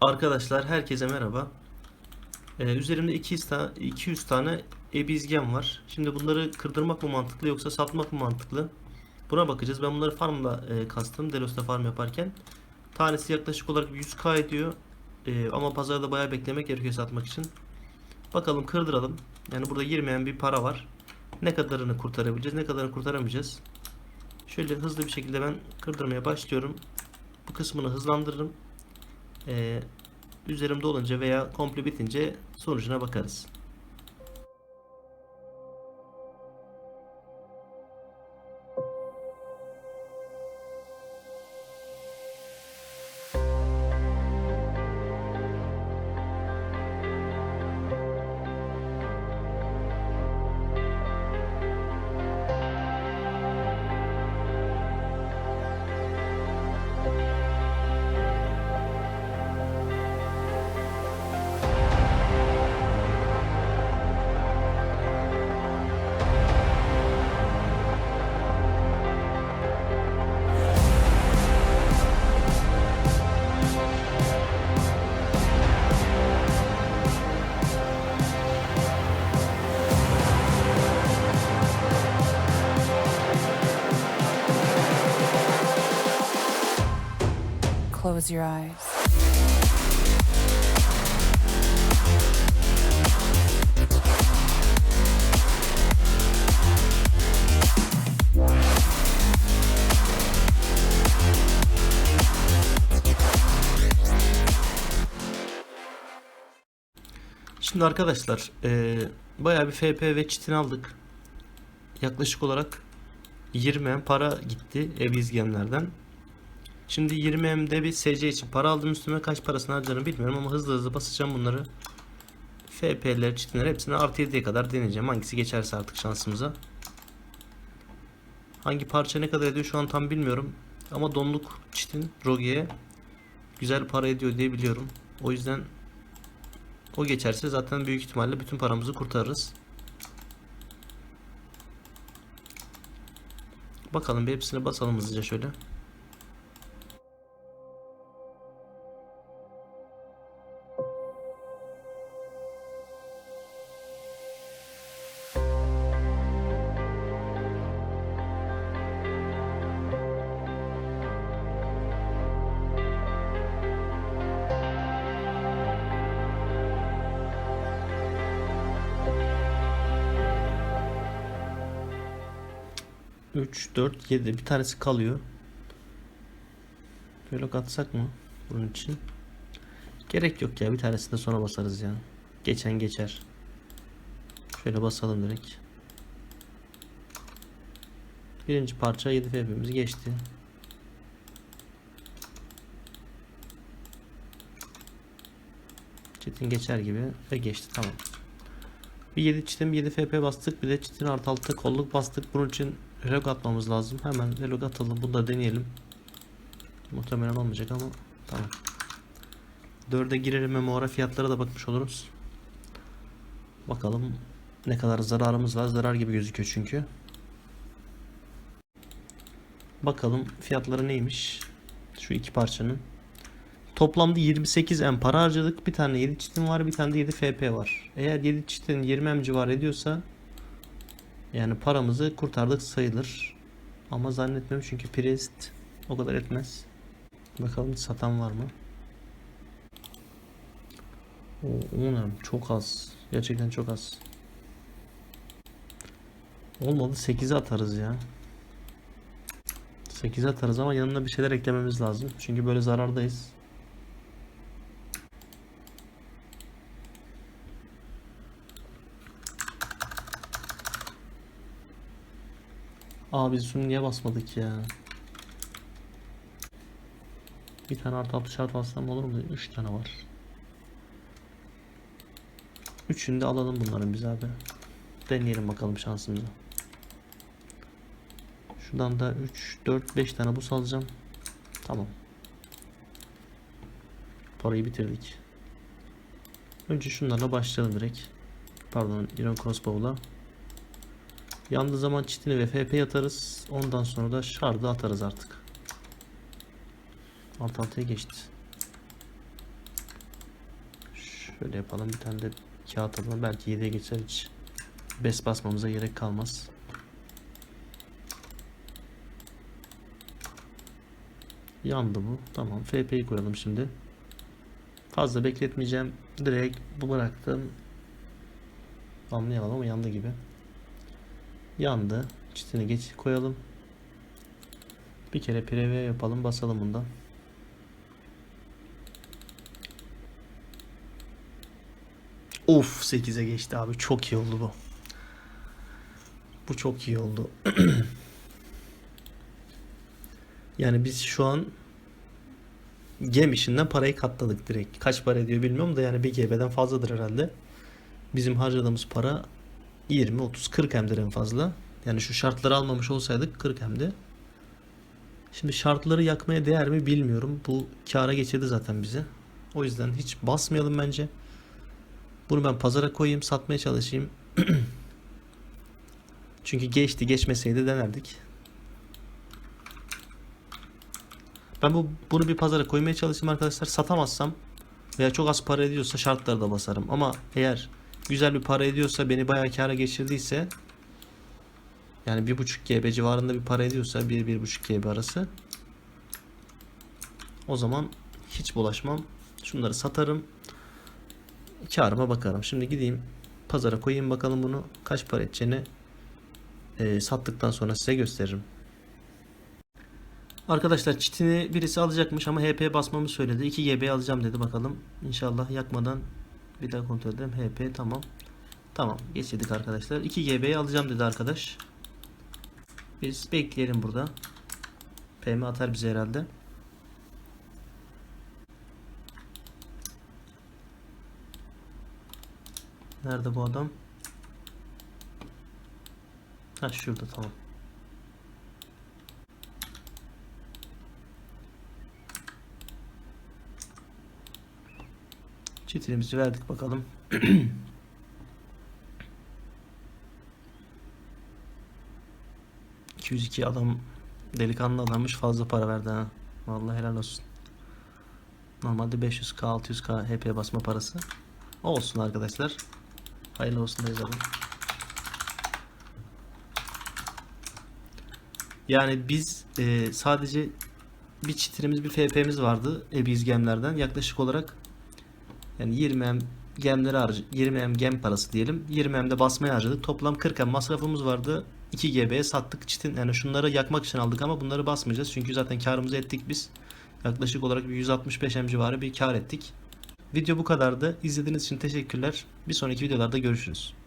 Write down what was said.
Arkadaşlar herkese merhaba. Ee, üzerimde 200 tane 200 tane ebizgen var. Şimdi bunları kırdırmak mı mantıklı yoksa satmak mı mantıklı? Buna bakacağız. Ben bunları farmla e, kastım. Delos'ta farm yaparken. Tanesi yaklaşık olarak 100k ediyor. E, ama pazarda bayağı beklemek gerekiyor satmak için. Bakalım kırdıralım. Yani burada girmeyen bir para var. Ne kadarını kurtarabileceğiz, ne kadarını kurtaramayacağız. Şöyle hızlı bir şekilde ben kırdırmaya başlıyorum. Bu kısmını hızlandırırım. Ee, üzerimde olunca veya komple bitince sonucuna bakarız. Close your eyes. Şimdi arkadaşlar eee bayağı bir FP ve çitin aldık. Yaklaşık olarak 20 para gitti evizgemlerden. Şimdi 20M'de bir SC için para aldım üstüme kaç parasını harcarım bilmiyorum ama hızlı hızlı basacağım bunları. FP'ler, çitinler hepsini artı 7'ye kadar deneyeceğim. Hangisi geçerse artık şansımıza. Hangi parça ne kadar ediyor şu an tam bilmiyorum. Ama donluk çitin Rogi'ye güzel para ediyor diye biliyorum. O yüzden o geçerse zaten büyük ihtimalle bütün paramızı kurtarırız. Bakalım bir hepsine basalım hızlıca şöyle. Üç, dört, yedi. Bir tanesi kalıyor. Böyle atsak mı bunun için? Gerek yok ya. Bir tanesini de sonra basarız ya. Geçen geçer. Şöyle basalım direkt. Birinci parça 7 FP'miz geçti. Çetin geçer gibi ve geçti tamam. Bir 7 çitin 7 FP bastık bir de çitin artı altı kolluk bastık. Bunun için relog atmamız lazım. Hemen relog atalım. Bunu da deneyelim. Muhtemelen olmayacak ama tamam. 4'e girelim ve mağara fiyatlara da bakmış oluruz. Bakalım ne kadar zararımız var. Zarar gibi gözüküyor çünkü. Bakalım fiyatları neymiş. Şu iki parçanın. Toplamda 28 M para harcadık. Bir tane 7 çitin var, bir tane de 7 FP var. Eğer 7 çitin 20 M civarı ediyorsa yani paramızı kurtardık sayılır. Ama zannetmiyorum çünkü Priest o kadar etmez. Bakalım satan var mı? O, ne? Çok az. Gerçekten çok az. Olmadı 8'e atarız ya. 8'e atarız ama yanına bir şeyler eklememiz lazım. Çünkü böyle zarardayız. Abi şunu niye basmadık ya? Bir tane artı altı şart bassam olur mu? 3 tane var. Üçünü de alalım bunların biz abi. Deneyelim bakalım şansımızı. Şuradan da 3, 4, 5 tane bus alacağım. Tamam. Parayı bitirdik. Önce şunlarla başlayalım direkt. Pardon, Iron Crossbow'la. Yandığı zaman çitini ve FP atarız. Ondan sonra da şardı atarız artık. Alt altıya geçti. Şöyle yapalım. Bir tane de kağıt alalım. Belki 7'ye geçer hiç. Bes basmamıza gerek kalmaz. Yandı bu. Tamam. FP'yi koyalım şimdi. Fazla bekletmeyeceğim. Direkt bu bıraktım. Anlayamadım ama yandı gibi. Yandı. Çitini geç koyalım. Bir kere preve yapalım. Basalım bundan. Of 8'e geçti abi. Çok iyi oldu bu. Bu çok iyi oldu. yani biz şu an gem işinden parayı katladık direkt. Kaç para ediyor bilmiyorum da yani bir GB'den fazladır herhalde. Bizim harcadığımız para 20, 30, 40 hemdir en fazla. Yani şu şartları almamış olsaydık 40 hemdi. Şimdi şartları yakmaya değer mi bilmiyorum. Bu kâra geçirdi zaten bizi. O yüzden hiç basmayalım bence. Bunu ben pazara koyayım, satmaya çalışayım. Çünkü geçti, geçmeseydi denerdik. Ben bu bunu bir pazara koymaya çalışayım arkadaşlar. Satamazsam veya çok az para ediyorsa şartları da basarım. Ama eğer güzel bir para ediyorsa beni bayağı kâra geçirdiyse yani 1.5 GB civarında bir para ediyorsa 1-1.5 GB arası o zaman hiç bulaşmam. Şunları satarım. Karıma bakarım. Şimdi gideyim pazara koyayım bakalım bunu kaç para edeceğini e, sattıktan sonra size gösteririm. Arkadaşlar çitini birisi alacakmış ama HP basmamı söyledi. 2 GB alacağım dedi bakalım. İnşallah yakmadan bir daha kontrol edelim. HP tamam. Tamam geçirdik arkadaşlar. 2 GB'yi alacağım dedi arkadaş. Biz bekleyelim burada. PM atar bize herhalde. Nerede bu adam? Ha şurada tamam. Çitilimizi verdik bakalım. ...202 adam... ...delikanlı adammış fazla para verdi ha. Vallahi helal olsun. Normalde 500k 600k HP basma parası. Olsun arkadaşlar. Hayırlı olsun da yazalım. Yani biz e, sadece bir çitirimiz bir FP'miz vardı Ebiz gemlerden. Yaklaşık olarak yani 20 M gemleri harcı 20 M gem parası diyelim. 20 M de basmaya harcadık. Toplam 40 M masrafımız vardı. 2 GB'ye sattık çitin. Yani şunları yakmak için aldık ama bunları basmayacağız. Çünkü zaten karımızı ettik biz. Yaklaşık olarak bir 165 M civarı bir kar ettik. Video bu kadardı. İzlediğiniz için teşekkürler. Bir sonraki videolarda görüşürüz.